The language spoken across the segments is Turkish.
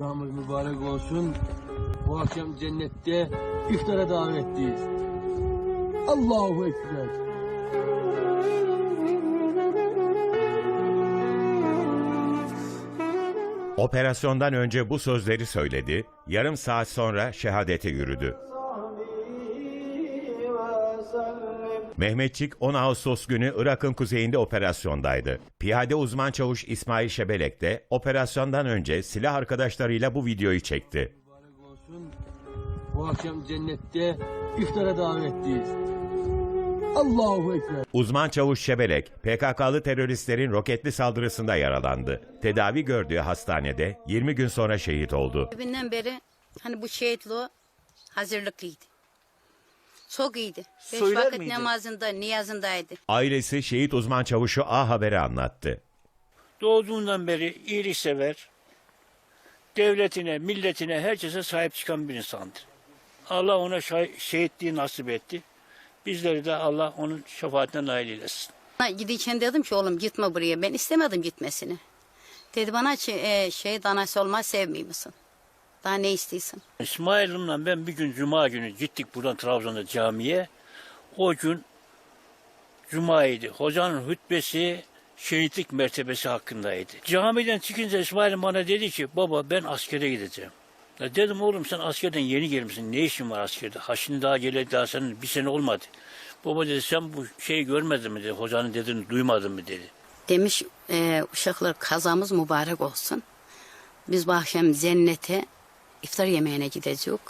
Ramız mübarek olsun. Bu akşam cennette iftara davetliyiz. Allahu Ekber. Operasyondan önce bu sözleri söyledi, yarım saat sonra şehadete yürüdü. Mehmetçik 10 Ağustos günü Irak'ın kuzeyinde operasyondaydı. Piyade uzman çavuş İsmail Şebelek de operasyondan önce silah arkadaşlarıyla bu videoyu çekti. Bu akşam cennette iftara davetliyiz. Allahu Ekber. Uzman çavuş Şebelek, PKK'lı teröristlerin roketli saldırısında yaralandı. Tedavi gördüğü hastanede 20 gün sonra şehit oldu. Evinden beri hani bu şehitliği hazırlıklıydı. Çok iyiydi. Beş Söyler vakit miydi? namazında, niyazındaydı. Ailesi şehit uzman çavuşu A Haber'e anlattı. Doğduğundan beri iyiliksever, devletine, milletine, herkese sahip çıkan bir insandır. Allah ona şah- şehitliği nasip etti. Bizleri de Allah onun şefaatine nail eylesin. Ha, Gidiyken dedim ki oğlum gitme buraya. Ben istemedim gitmesini. Dedi bana ki e, şey danası olmaz sevmiyor musun? Daha ne istiyorsun? İsmail'imle ben bir gün Cuma günü gittik buradan Trabzon'da camiye. O gün Cuma'ydı. Hocanın hutbesi şehitlik mertebesi hakkındaydı. Camiden çıkınca İsmail bana dedi ki baba ben askere gideceğim. Ya dedim oğlum sen askerden yeni gelmişsin. Ne işin var askerde? Ha şimdi daha geleli daha senin bir sene olmadı. Baba dedi sen bu şeyi görmedin mi dedi. Hocanın dediğini duymadın mı dedi. Demiş e, uşaklar kazamız mübarek olsun. Biz bu akşam cennete iftar yemeğine gideceğiz.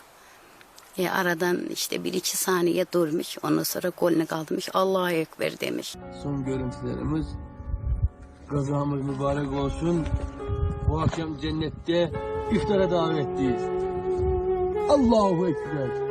E, aradan işte bir iki saniye durmuş. Ondan sonra kolunu kaldırmış. Allahu Ekber demiş. Son görüntülerimiz. Gazamız mübarek olsun. Bu akşam cennette iftara davetliyiz. Allahu Ekber.